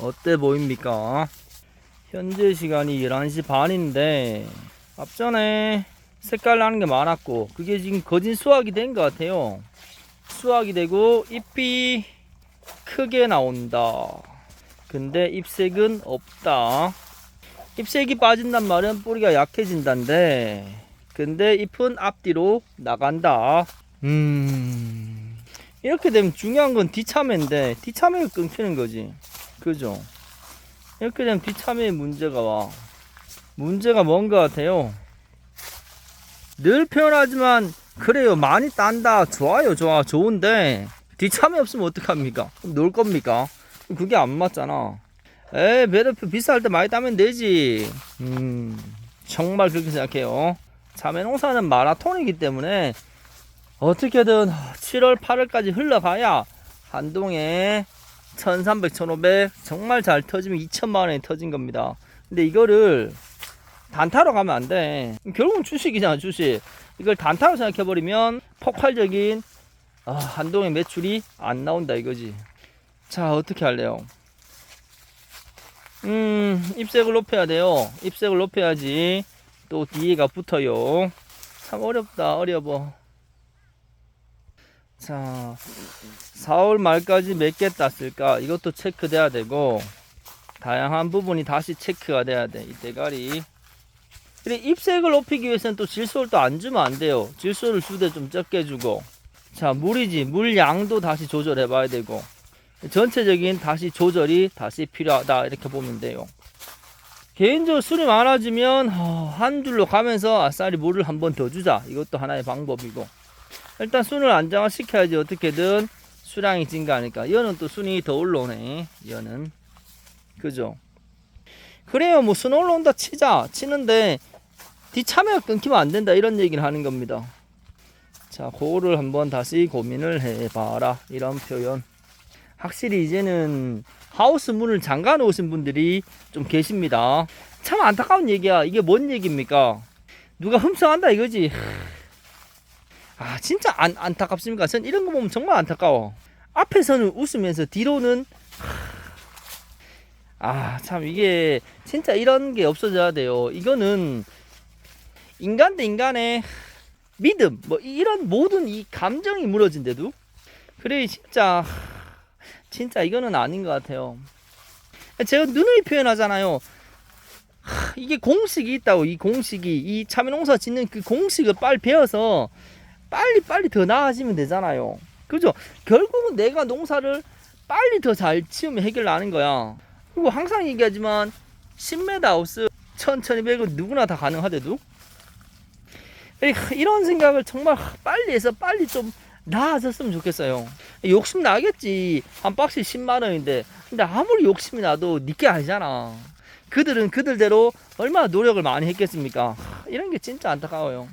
어때 보입니까? 현재 시간이 11시 반인데 앞전에 색깔 나는 게 많았고 그게 지금 거진 수확이 된 것 같아요. 수확이 되고 잎이 크게 나온다. 근데 잎색은 없다. 잎색이 빠진단 말은 뿌리가 약해진다는데 근데 잎은 앞뒤로 나간다. 음 이렇게 되면 중요한 건 뒤참회인데 뒤참회가 끊기는 거지. 그죠? 이렇게 되면 뒤참회의 문제가 와. 문제가 뭔것 같아요? 늘 표현하지만 그래요 많이 딴다 좋아요 좋아 좋은데 뒤참회 없으면 어떡합니까? 놀 겁니까? 그게 안 맞잖아. 에이 배도표 비쌀 때 많이 따면 되지. 음 정말 그렇게 생각해요. 참외 농사는 마라톤이기 때문에 어떻게든 7월 8월까지 흘러가야 한동에 1300, 1500 정말 잘 터지면 2천만 원이 터진 겁니다. 근데 이거를 단타로 가면 안 돼. 결국은 주식이잖아, 주식. 이걸 단타로 생각해버리면 폭발적인 아, 한동의 매출이 안 나온다 이거지. 자, 어떻게 할래요? 음, 잎색을 높여야 돼요. 잎색을 높여야지 또 뒤에가 붙어요. 참 어렵다, 어려워. 자, 4월 말까지 몇 개 땄을까? 이것도 체크돼야 되고, 다양한 부분이 다시 체크가 돼야 돼. 이 대가리. 근데 잎색을 높이기 위해서는 또 질소를 또 안 주면 안 돼요. 질소를 주되 좀 적게 주고. 자, 물이지. 물 양도 다시 조절해 봐야 되고. 전체적인 다시 조절이 다시 필요하다. 이렇게 보면 돼요. 개인적으로 술이 많아지면 어, 한 줄로 가면서 아싸리 물을 한 번 더 주자. 이것도 하나의 방법이고. 일단 순을 안정화시켜야지 어떻게든 수량이 증가하니까. 얘는 또 순이 더 올라오네. 얘는. 그죠? 그래요. 뭐순 올라온다 치자. 치는데 뒤참여가 끊기면 안 된다. 이런 얘기를 하는 겁니다. 자 그거를 한번 다시 고민을 해봐라. 이런 표현. 확실히 이제는 하우스 문을 잠가 놓으신 분들이 좀 계십니다. 참 안타까운 얘기야. 이게 뭔 얘기입니까? 누가 흠성한다 이거지 아 진짜 안, 안타깝습니까? 전 이런 거 보면 정말 안타까워. 앞에서는 웃으면서 뒤로는 아 참 이게 진짜 이런 게 없어져야 돼요. 이거는 인간 대 인간의 믿음 뭐 이런 모든 이 감정이 무너진데도 그래 진짜 진짜 이거는 아닌 것 같아요. 제가 누누이 표현하잖아요. 하, 이게 공식이 있다고 이 공식이 이 참외농사 짓는 그 공식을 빨리 배워서 빨리 빨리 더 나아지면 되잖아요. 그죠? 결국은 내가 농사를 빨리 더 잘 치우면 해결 나는 거야. 그리고 항상 얘기하지만 10m 하우스 1200은 누구나 다 가능하대도. 이런 생각을 정말 빨리 해서 빨리 좀 나아졌으면 좋겠어요. 욕심 나겠지. 한 박스에 10만 원인데. 근데 아무리 욕심이 나도 니게 아니잖아. 그들은 그들대로 얼마나 노력을 많이 했겠습니까? 이런 게 진짜 안타까워요.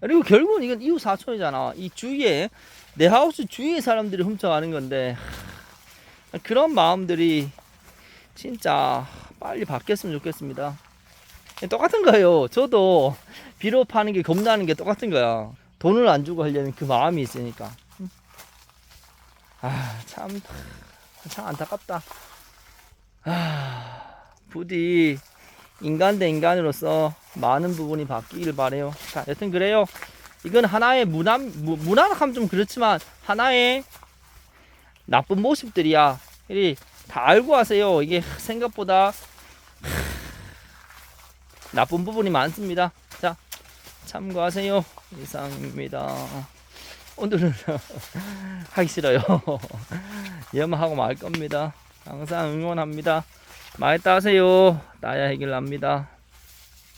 그리고 결국은 이건 이웃 사촌이잖아. 이 주위에 내 하우스 주위에 사람들이 훔쳐가는 건데 하, 그런 마음들이 진짜 빨리 바뀌었으면 좋겠습니다. 똑같은 거예요. 저도 비료 파는 게 겁나는 게 똑같은 거야. 돈을 안 주고 하려는 그 마음이 있으니까. 아, 참, 참 안타깝다. 아, 부디 인간 대 인간으로서 많은 부분이 바뀌길 바래요. 자, 여튼 그래요. 이건 하나의 무난 무, 무난함 좀 그렇지만 하나의 나쁜 모습들이야. 이다 알고 하세요. 이게 생각보다 나쁜 부분이 많습니다. 자, 참고하세요. 이상입니다. 오늘은 하기 싫어요. 염하고 말 겁니다. 항상 응원합니다. 많이 따세요. 따야 해결납니다.